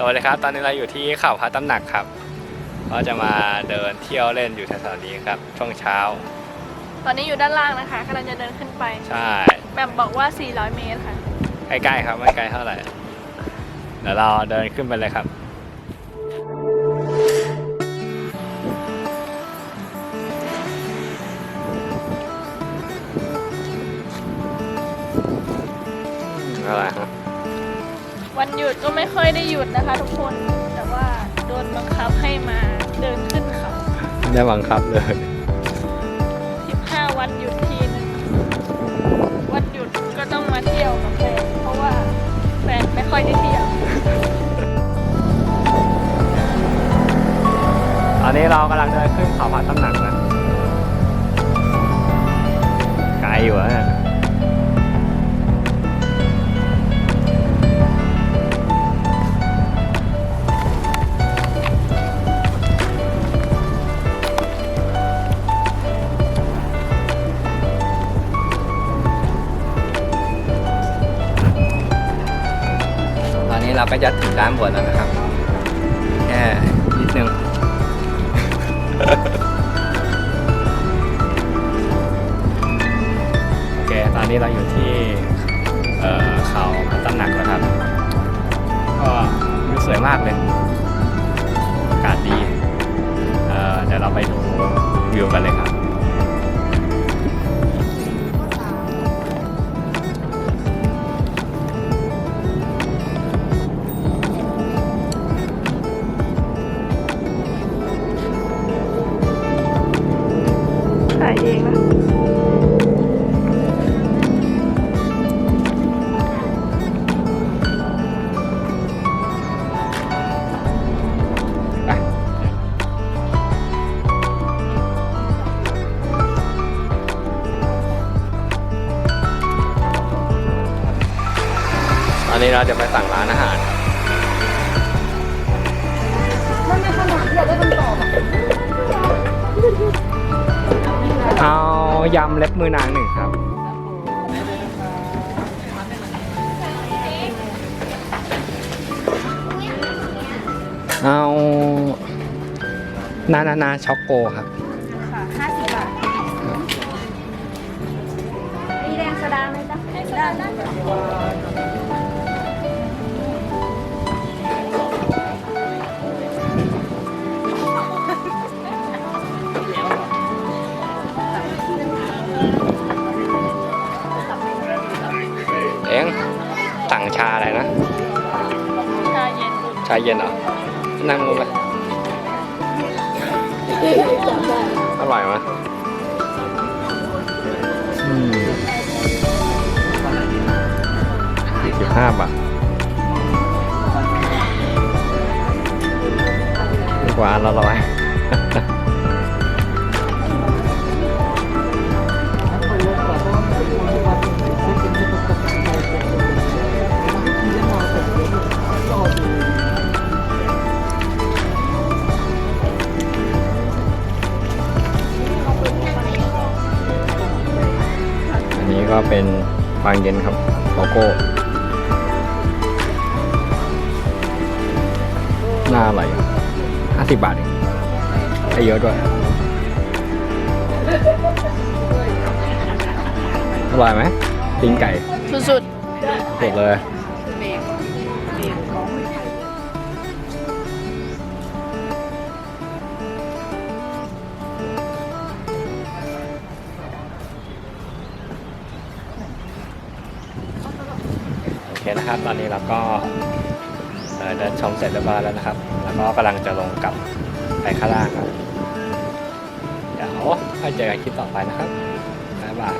สวัสดีครับ ตอนนี้เราอยู่ที่เขาพระตำหนักครับก็จะมาเดินเที่ยวเล่นอยู่แถวๆนี้ครับช่วงเช้า ตอนนี้อยู่ด้านล่างนะคะกำลังจะเดินขึ้นไปใช่แบบบอกว่า 400 เมตรค่ะ ใกล้ๆครับไม่ไกลเท่าไหร่ เดี๋ยวเราเดินขึ้นไปเลยครับ อะไรครับ วันหยุดก็ไม่ค่อยได้หยุดนะคะ ทุกคน แต่ว่าโดนบังคับให้มาเดินขึ้นเขาได้บังคับเลย 15 วันหยุดทีนึง วันหยุดก็ต้องมาเที่ยวกับแฟนเพราะว่าแฟนไม่ค่อยได้เที่ยว ตอนนี้เรากำลังเดินขึ้นเขาผาตำหนักนะ เราก็จะถึงด้านบนแล้วนะครับแค่นิดนึงโอเคตอนนี้เราอยู่ที่เขาพระตำหนักนะครับ ก็วิวสวยมากเลย อากาศดีายเองนะไปตอนนี้เราจะไปสั่งร้านอาหารครับ ยำเล็บมือนางหนึ่งครับเอานานานาช็อกโกครับค่ะ50บาทมีแดงสดาไหมจ๊ะให้สดาได้ สั่งชาอะไรนะ ชาเย็นชาเย็นเหรอ นั่งลงไปอร่อยไหมอืมสิบห้าบาทดีกว่าอันละร้อย ก็เป็นฟางเย็นครับโกโก้หน้าอะไรห้าสิบบาทเองให้เยอะด้วยอร่อยไหมตีนไก่ สุดสุดเลย คนะครับ ตอนนี้เราก็เดินชมเสร็จเรียบร้อยแล้วนะครับ แล้วก็กำลังจะลงกลับไปข้างล่างครับเดี๋ยวค่เจอกันคลิปต่อไปนะครับบ๊ายบาย